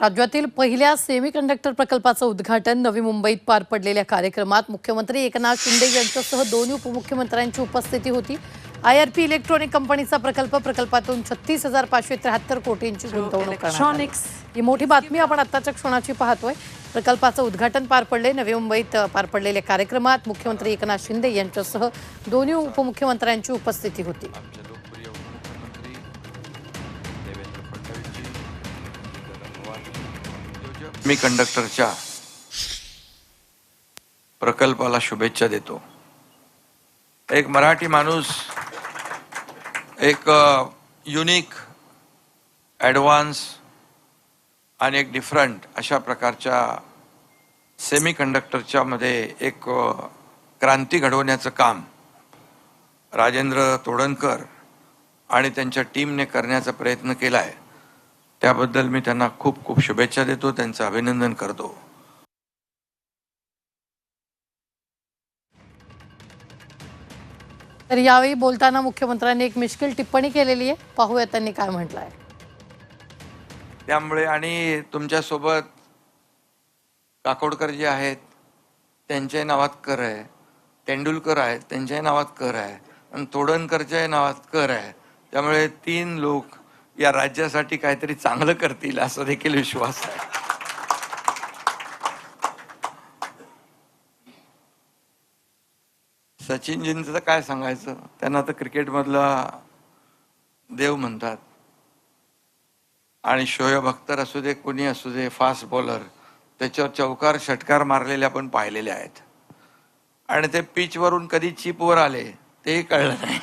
राज्यातील पहिल्या सेमीकंडक्टर प्रकल्पाचं उद्घाटन नवी मुंबईत पार पडलेल्या कार्यक्रमात मुख्यमंत्री एकनाथ शिंदे यांच्यासह दोन्ही उपमुख्यमंत्र्यांची उपस्थिती होती. आय आर पी इलेक्ट्रॉनिक कंपनीचा प्रकल्प प्रकल्पातून छत्तीस हजार पाचशे त्र्याहत्तर कोटींची गुंतवणूक. ही मोठी बातमी आपण आत्ताच्या क्षणाची पाहतोय. प्रकल्पाचं उद्घाटन पार पडले नवी मुंबईत पार पडलेल्या कार्यक्रमात मुख्यमंत्री एकनाथ शिंदे यांच्यासह दोन्ही उपमुख्यमंत्र्यांची उपस्थिती होती. मी कंडक्टरच्या प्रकल्पाला शुभेच्छा देतो. एक मराठी माणूस एक युनिक ॲडव्हान्स आणि एक डिफरंट अशा प्रकारच्या सेमी कंडक्टरच्या मध्ये एक क्रांती घडवण्याचं काम राजेंद्र तोडणकर आणि त्यांच्या टीमने करण्याचा प्रयत्न केला आहे त्याबद्दल मी त्यांना खूप खूप शुभेच्छा देतो त्यांचं अभिनंदन करतो. तर यावेळी बोलताना मुख्यमंत्र्यांनी एक मिश्किल टिप्पणी केलेली आहे. पाहूया त्यांनी काय म्हटलं आहे त्यामुळे आणि तुमच्यासोबत काकोडकर जे आहेत त्यांच्याही नावात कर आहे तेंडुलकर आहेत त्यांच्याही नावात कर आहे आणि तोडणकरच्याही नावात कर आहे. त्यामुळे तीन लोक या राज्यासाठी काहीतरी चांगलं करतील असा देखील विश्वास आहे. सचिनजींचं तर काय सांगायचं? त्यांना तर क्रिकेटमधला देव म्हणतात. आणि शोएब अख्तर असू दे कोणी असू दे फास्ट बॉलर त्याच्यावर चौकार षटकार मारलेले आपण पाहिलेले आहेत. आणि ते पिचवरून कधी चिपवर आले तेही कळलं नाही.